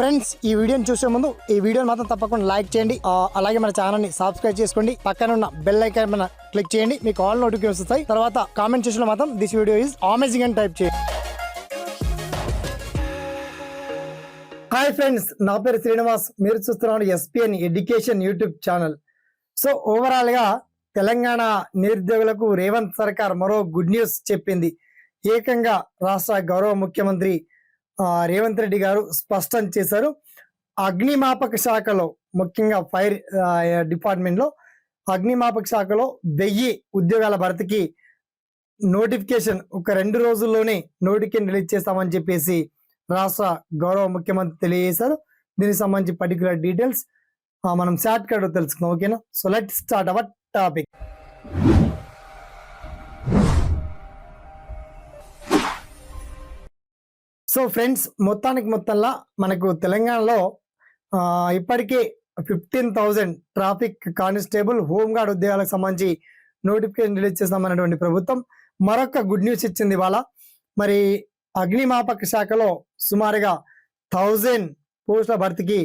Friends ఈ వీడియోని చూసే ముందు ఈ వీడియోని మాత్రం తప్పకుండా లైక్ చేయండి. అలాగే మన ఛానల్ని సబ్స్క్రైబ్ చేసుకోండి. పక్కన ఉన్న బెల్ ఐకాన్ మన క్లిక్ చేయండి. మీకు ఆల్ నోటిఫికేషన్ వస్తాయి. తర్వాత కామెంట్ చేసిన మాత్రం దిస్ వీడియో ఈజ్ అమేజింగ్ అని టైప్ చేయండి. హాయ్ ఫ్రెండ్స్ నా పేరు శ్రీనివాస్. మీరు చూస్తున్నాను SPN education YouTube channel so ఓవరాల్గా తెలంగాణ నిరుద్యోగులకు రేవంత్ సర్కార్ మరో గుడ్ న్యూస్ చెప్పింది. ఏకంగా రాష్ట్ర గౌరవ ముఖ్యమంత్రి రేవంత్ రెడ్డి గారు స్పష్టం చేశారు. అగ్నిమాపక శాఖలో ముఖ్యంగా ఫైర్ డిపార్ట్మెంట్లో అగ్నిమాపక శాఖలో వెయ్యి ఉద్యోగాల భర్తీకి నోటిఫికేషన్ ఒక రెండు రోజుల్లోనే నోటిఫికేషన్ రిలీజ్ చేస్తామని చెప్పేసి రాష్ట్ర గౌరవ ముఖ్యమంత్రి తెలియజేశారు. దీనికి సంబంధించి పర్టికులర్ డీటెయిల్స్ మనం షార్ట్ కట్ తెలుసుకుందాం ఓకేనా? So let start our topic so friends మొత్తానికి మొత్తంలో మనకు తెలంగాణలో ఇప్పటికే fifteen thousand traffic constable home guard ఉద్యోగాలకు సంబంధించి నోటిఫికేషన్ రిలీజ్ చేస్తామన్నటువంటి ప్రభుత్వం మరొక గుడ్ న్యూస్ ఇచ్చింది ఇవాళ. మరి అగ్నిమాపక శాఖలో సుమారుగా థౌజండ్ పోస్టుల భర్తీకి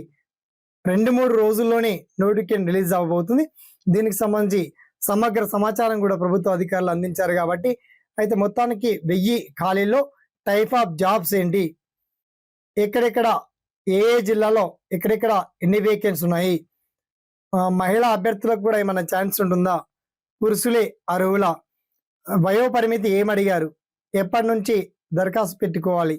రెండు మూడు రోజుల్లోనే నోటిఫికేషన్ రిలీజ్ అవ్వబోతుంది. దీనికి సంబంధించి సమగ్ర సమాచారం కూడా ప్రభుత్వ అధికారులు అందించారు కాబట్టి అయితే మొత్తానికి వెయ్యి ఖాళీల్లో టైప్ ఆఫ్ జాబ్స్ ఏంటి? ఎక్కడెక్కడ ఏ ఏ జిల్లాలో ఎక్కడెక్కడ ఎన్ని వేకెన్స్ ఉన్నాయి? మహిళా అభ్యర్థులకు కూడా ఏమైనా ఛాన్స్ ఉంటుందా? పురుషులే అర్హుల? వయో పరిమితి ఏమడిగారు? ఎప్పటి నుంచి దరఖాస్తు పెట్టుకోవాలి?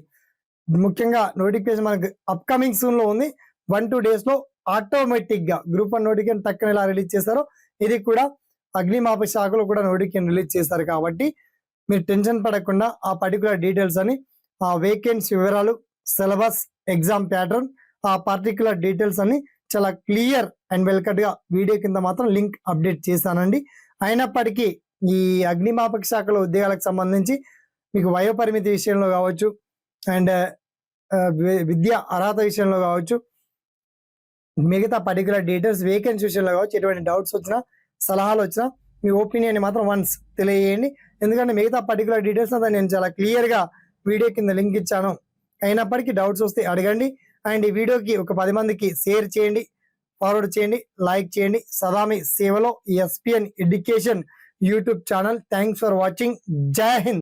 ముఖ్యంగా నోటిఫికేషన్ మనకు అప్కమింగ్ సూన్లో ఉంది. వన్ టూ డేస్లో ఆటోమేటిక్గా గ్రూప్ వన్ నోటిఫికేషన్ తక్కువ ఎలా రిలీజ్ చేశారో ఇది కూడా అగ్నిమాప శాఖలో కూడా నోటిఫికేషన్ రిలీజ్ చేశారు కాబట్టి మీరు టెన్షన్ పడకుండా ఆ పర్టికులర్ డీటెయిల్స్ అని ఆ వేకెన్సీ వివరాలు సిలబస్ ఎగ్జామ్ ప్యాటర్న్ ఆ పర్టికులర్ డీటెయిల్స్ అని చాలా క్లియర్ అండ్ వెల్కట్గా వీడియో కింద మాత్రం లింక్ అప్డేట్ చేశానండి. అయినప్పటికీ ఈ అగ్నిమాపక శాఖలో ఉద్యోగాలకు సంబంధించి మీకు వయోపరిమితి విషయంలో కావచ్చు అండ్ విద్య అర్హత విషయంలో కావచ్చు మిగతా పర్టికులర్ డీటెయిల్స్ వేకెన్సీ విషయంలో కావచ్చు ఎటువంటి డౌట్స్ వచ్చినా సలహాలు వచ్చినా మీ ఒపీనియన్ మాత్రం వన్స్ తెలియజేయండి. ఎందుకంటే మిగతా పర్టికులర్ డీటెయిల్స్ అంతా నేను చాలా క్లియర్గా వీడియో కింద లింక్ ఇచ్చాను. అయినప్పటికీ డౌట్స్ వస్తే అడగండి. అండ్ ఈ వీడియోకి ఒక పది మందికి షేర్ చేయండి. ఫార్వర్డ్ చేయండి. లైక్ చేయండి. సదామి సేవలో SPN education YouTube channel thanks for watching జై హింద్